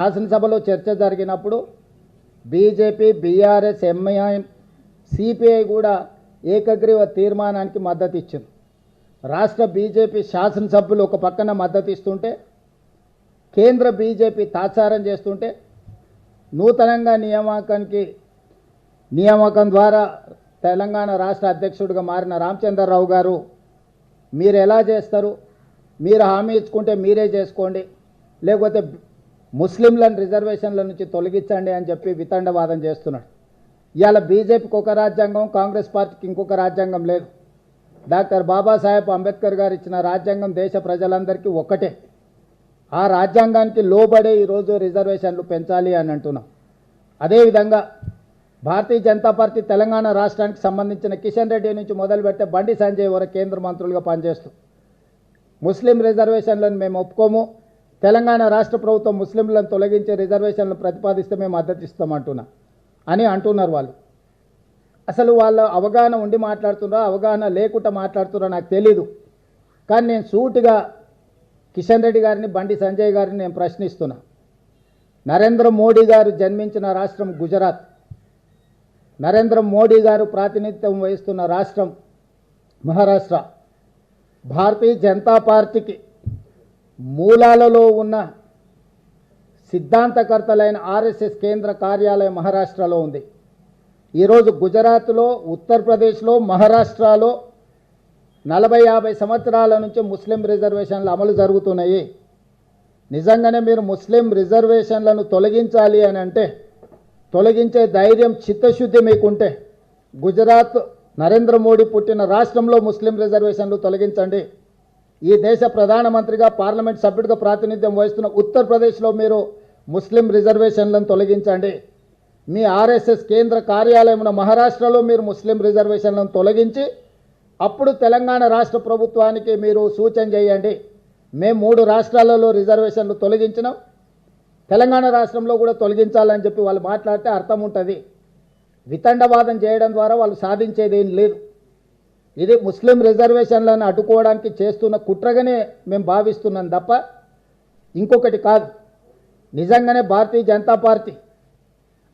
శాసనసభలో చర్చ జరిగినప్పుడు బీజేపీ బీఆర్ఎస్ ఎంఐఎం సిపిఐ కూడా ఏకగ్రీవ తీర్మానానికి మద్దతు ఇచ్చింది రాష్ట్ర బీజేపీ శాసనసభ్యులు ఒక పక్కన మద్దతు ఇస్తుంటే కేంద్ర బీజేపీ తాత్సారం చేస్తుంటే నూతనంగా నియామకానికి నియామకం ద్వారా తెలంగాణ రాష్ట్ర అధ్యక్షుడిగా మారిన రామచంద్రరావు గారు మీరు ఎలా చేస్తారు? మీరు హామీ ఇచ్చుకుంటే మీరే చేసుకోండి. లేకపోతే ముస్లింలను రిజర్వేషన్ల నుంచి తొలగించండి అని చెప్పి వితండవాదం చేస్తున్నాడు. ఇవాళ బీజేపీకి ఒక రాజ్యాంగం కాంగ్రెస్ పార్టీకి ఇంకొక రాజ్యాంగం లేదు. డాక్టర్ బాబాసాహెబ్ అంబేద్కర్ గారు ఇచ్చిన రాజ్యాంగం దేశ ప్రజలందరికీ ఒక్కటే. ఆ రాజ్యాంగానికి లోబడే ఈరోజు రిజర్వేషన్లు పెంచాలి అని అంటున్నాం. అదేవిధంగా భారతీయ జనతా పార్టీ తెలంగాణ రాష్ట్రానికి సంబంధించిన కిషన్ రెడ్డి నుంచి మొదలుపెట్టే బండి సంజయ్ వరకు కేంద్ర మంత్రులుగా పనిచేస్తూ. ముస్లిం రిజర్వేషన్లను మేము ఒప్పుకోము. తెలంగాణ రాష్ట్ర ప్రభుత్వం ముస్లింలను తొలగించే రిజర్వేషన్లు ప్రతిపాదిస్తే మేము మద్దతు ఇస్తామంటున్నా అని అంటున్నారు వాళ్ళు. అసలు వాళ్ళ అవగాహన ఉండి మాట్లాడుతున్నారా అవగాహన లేకుండా మాట్లాడుతున్నారో నాకు తెలీదు. కానీ నేను సూటిగా కిషన్ రెడ్డి గారిని బండి సంజయ్ గారిని నేను ప్రశ్నిస్తున్నా. నరేంద్ర మోడీ గారు జన్మించిన రాష్ట్రం గుజరాత్. నరేంద్ర మోడీ గారు ప్రాతినిధ్యం వహిస్తున్న రాష్ట్రం మహారాష్ట్ర. భారతీయ జనతా పార్టీకి మూలాలలో ఉన్న సిద్ధాంతకర్తలైన ఆర్ఎస్ఎస్ కేంద్ర కార్యాలయం మహారాష్ట్రలో ఉంది. ఈరోజు గుజరాత్లో ఉత్తరప్రదేశ్లో మహారాష్ట్రలో నలభై యాభై సంవత్సరాల నుంచి ముస్లిం రిజర్వేషన్లు అమలు జరుగుతున్నాయి. నిజంగానే మీరు ముస్లిం రిజర్వేషన్లను తొలగించాలి అని అంటే తొలగించే ధైర్యం చిత్తశుద్ధి మీకుంటే గుజరాత్ నరేంద్ర మోడీ పుట్టిన రాష్ట్రంలో ముస్లిం రిజర్వేషన్లు తొలగించండి. ఈ దేశ ప్రధానమంత్రిగా పార్లమెంట్ సభ్యుడిగా ప్రాతినిధ్యం వహిస్తున్న ఉత్తరప్రదేశ్లో మీరు ముస్లిం రిజర్వేషన్లను తొలగించండి. మీ ఆర్ఎస్ఎస్ కేంద్ర కార్యాలయమున మహారాష్ట్రలో మీరు ముస్లిం రిజర్వేషన్లను తొలగించి అప్పుడు తెలంగాణ రాష్ట్ర ప్రభుత్వానికి మీరు సూచన చేయండి. మేము మూడు రాష్ట్రాలలో రిజర్వేషన్లు తొలగించినాం. తెలంగాణ రాష్ట్రంలో కూడా తొలగించాలని చెప్పి వాళ్ళు మాట్లాడితే అర్థం ఉంటుంది. వితండవాదం చేయడం ద్వారా వాళ్ళు సాధించేది ఏం లేదు. ఇది ముస్లిం రిజర్వేషన్లను అడ్డుకోవడానికి చేస్తున్న కుట్రగానే మేము భావిస్తున్నాం తప్ప ఇంకొకటి కాదు. నిజంగానే భారతీయ జనతా పార్టీ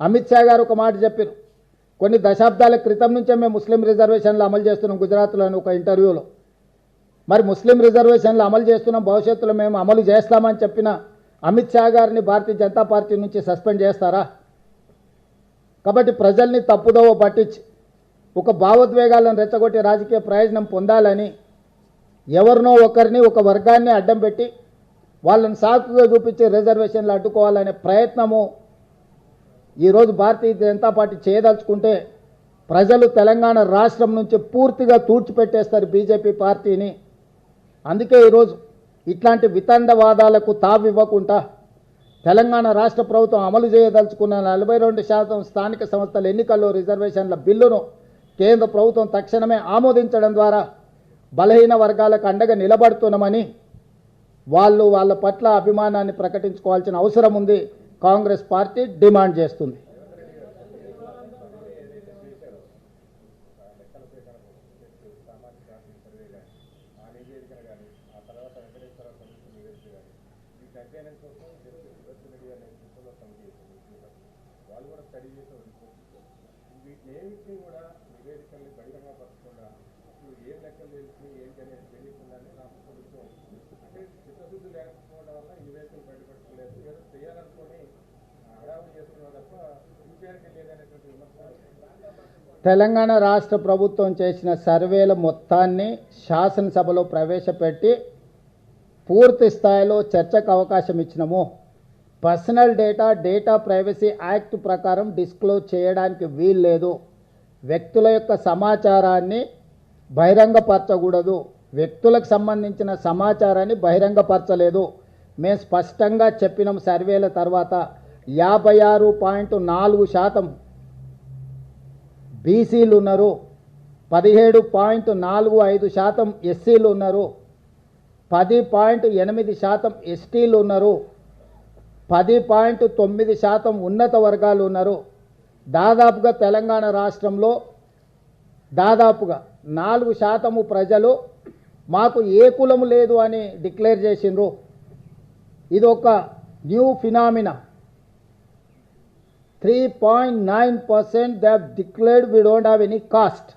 అమిత్ షా గారు ఒక మాట చెప్పారు. కొన్ని దశాబ్దాల క్రితం నుంచే మేము ముస్లిం రిజర్వేషన్లు అమలు చేస్తున్నాం గుజరాత్లోని ఒక ఇంటర్వ్యూలో. మరి ముస్లిం రిజర్వేషన్లు అమలు చేస్తున్నాం భవిష్యత్తులో మేము అమలు చేస్తామని చెప్పిన అమిత్ షా గారిని భారతీయ జనతా పార్టీ నుంచి సస్పెండ్ చేస్తారా? కాబట్టి ప్రజల్ని తప్పుదోవ పట్టించి ఒక భావోద్వేగాలను రెచ్చగొట్టి రాజకీయ ప్రయోజనం పొందాలని ఎవరినో ఒకరిని ఒక వర్గాన్ని అడ్డం పెట్టి వాళ్ళని సాకుగా చూపించి రిజర్వేషన్లు అడ్డుకోవాలనే ప్రయత్నము ఈరోజు భారతీయ జనతా పార్టీ చేయదలుచుకుంటే ప్రజలు తెలంగాణ రాష్ట్రం నుంచి పూర్తిగా తూడ్చిపెట్టేస్తారు బీజేపీ పార్టీని. అందుకే ఈరోజు ఇట్లాంటి వితండవాదాలకు తావివ్వకుండా తెలంగాణ రాష్ట్ర ప్రభుత్వం అమలు చేయదలుచుకున్న నలభై రెండు శాతం స్థానిక సంస్థల ఎన్నికల్లో రిజర్వేషన్ల బిల్లును కేంద్ర ప్రభుత్వం తక్షణమే ఆమోదించడం ద్వారా బలహీన వర్గాలకు అండగా నిలబడుతున్నామని వాళ్ళు వాళ్ళ పట్ల అభిమానాన్ని ప్రకటించుకోవాల్సిన అవసరం ఉంది. కాంగ్రెస్ పార్టీ డిమాండ్ చేస్తుంది. వాళ్ళు కూడా స్టడీ చేసే వీటిని కూడా నివేదికల్ని బహిరంగ పరచకుండా అసలు ఏం లెక్కలు తెలిసి ఏంటి అనేది తెలియకుండానే రాష్ట్ర ప్రభుత్వం అంటే చిత్తశుద్ధి లేకపోవడం వల్ల నివేదికలు బయటపెట్టలేదు ఏదో చేయాలనుకొని హడావులు చేస్తున్నారు తప్ప సిన్సియారిటీ లేదనేటువంటి విమర్శలు తెలంగాణ రాష్ట్ర ప్రభుత్వం చేసిన సర్వేల మొత్తాన్ని శాసనసభలో ప్రవేశపెట్టి పూర్తి స్థాయిలో చర్చకు అవకాశం ఇచ్చినాము. Personal data data privacy act ప్రకారం డిస్క్లోజ్ చేయడానికి వీల్లేదు. వ్యక్తుల యొక్క సమాచారాన్ని బహిరంగపరచకూడదు. వ్యక్తులకు సంబంధించిన సమాచారాన్ని బహిరంగపరచలేదు. మేము స్పష్టంగా చెప్పినాం సర్వేల తర్వాత. యాభై ఆరు పాయింట్ నాలుగు శాతం బీసీలు ఉన్నారు. పదిహేడు పాయింట్ నాలుగు ఐదు శాతం ఎస్సీలు ఉన్నారు. పది పాయింట్ ఎనిమిది శాతం ఎస్టీలు ఉన్నారు. పది పాయింట్ తొమ్మిది శాతం ఉన్నత వర్గాలు ఉన్నారు. దాదాపుగా తెలంగాణ రాష్ట్రంలో దాదాపుగా నాలుగు శాతము ప్రజలు మాకు ఏ కులము లేదు అని డిక్లేర్ చేసిండ్రు. ఇది ఒక new phenomena. Three point nine percent they have declared we don't have any caste.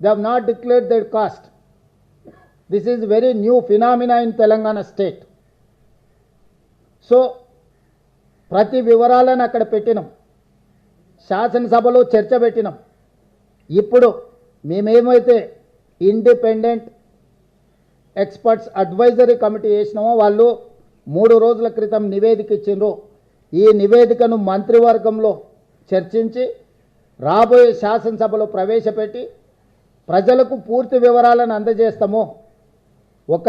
They have not declared their caste. This is very new phenomena in Telangana state. So ప్రతి వివరాలను అక్కడ పెట్టినాం. శాసనసభలో చర్చ పెట్టినాం. ఇప్పుడు మేమేమైతే ఇండిపెండెంట్ ఎక్స్పర్ట్స్ అడ్వైజరీ కమిటీ వేసినామో వాళ్ళు మూడు రోజుల క్రితం నివేదిక ఇచ్చిండ్రు. ఈ నివేదికను మంత్రివర్గంలో చర్చించి రాబోయే శాసనసభలో ప్రవేశపెట్టి ప్రజలకు పూర్తి వివరాలను అందజేస్తాము. ఒక